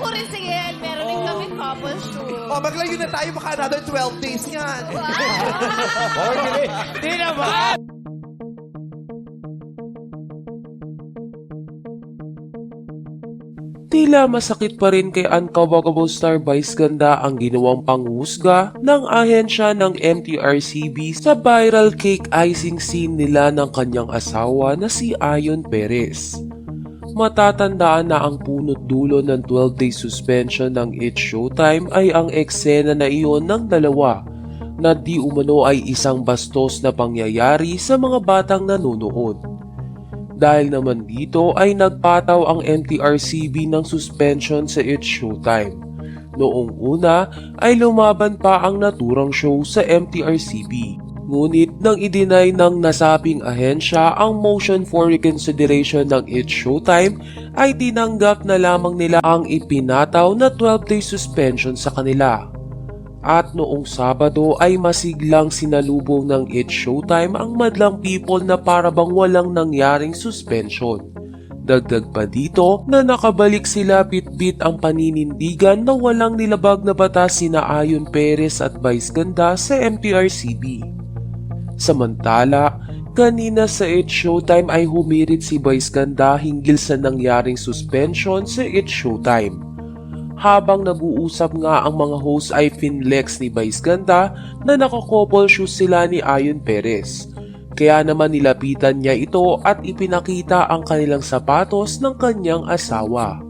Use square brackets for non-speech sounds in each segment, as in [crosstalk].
ko rin, sige, meron din kami couple shoot. Oh, maglayo na tayo. Baka another 12 days yan. [laughs] Okay. Di naman. Tila masakit pa rin kay Uncoverable Star Vice Ganda ang ginawang panghusga ng ahensya ng MTRCB sa viral cake icing scene nila ng kanyang asawa na si Ayon Perez. Matatandaan na ang punot dulo ng 12-day suspension ng It's Showtime ay ang eksena na iyon ng dalawa na di umano ay isang bastos na pangyayari sa mga batang nanonood. Dahil naman dito ay nagpataw ang MTRCB ng suspension sa It's Showtime. Noong una ay lumaban pa ang naturang show sa MTRCB. Ngunit nang idinay ng nasabing ahensya ang motion for reconsideration ng It's Showtime ay tinanggap na lamang nila ang ipinataw na 12-day suspension sa kanila. At noong Sabado ay masiglang sinalubong ng It's Showtime ang madlang people na parabang walang nangyaring suspension. Dagdag pa dito na nakabalik sila bit-bit ang paninindigan na walang nilabag na batas sina Ayon Perez at Vice Ganda sa MTRCB. Samantala, kanina sa It's Showtime ay humirit si Vice Ganda hinggil sa nangyaring suspension sa It's Showtime. Habang nag-uusap nga ang mga host ay finlex ni Vice Ganda na nakakopol shoes sila ni Ayon Perez. Kaya naman nilapitan niya ito at ipinakita ang kanilang sapatos ng kanyang asawa.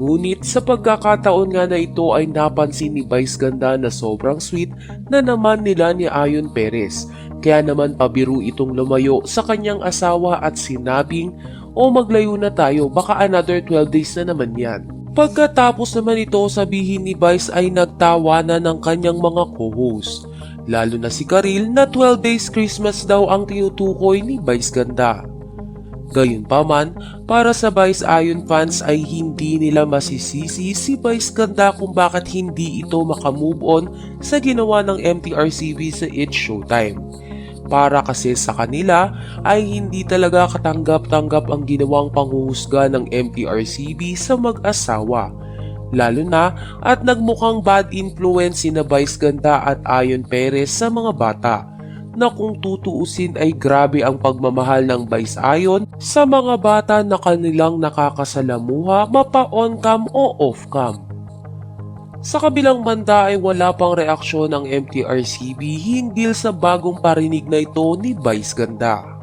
Ngunit sa pagkakataon nga na ito ay napansin ni Vice Ganda na sobrang sweet na naman nila ni Ayon Perez. Kaya naman pabiru itong lumayo sa kanyang asawa at sinabing, o maglayo na tayo baka another 12 days na naman yan. Pagkatapos naman ito sabihin ni Vice ay nagtawanan ng kanyang mga co-host. Lalo na si Karil na 12 days Christmas daw ang tinutukoy ni Vice Ganda. Gayunpaman, para sa Vice Iron fans ay hindi nila masisisi si Vice Ganda kung bakit hindi ito makamove on sa ginawa ng MTRCB sa It's Showtime. Para kasi sa kanila ay hindi talaga katanggap-tanggap ang ginawang panghuhusga ng MTRCB sa mag-asawa. Lalo na at nagmukhang bad influence sina Vice Ganda at Ayon Perez sa mga bata na kung tutuusin ay grabe ang pagmamahal ng Vice Ayon sa mga bata na kanilang nakakasalamuha mapa on-cam o off-cam. Sa kabilang banda ay wala pang reaksyon ng MTRCB hinggil sa bagong parinig na ito ni Vice Ganda.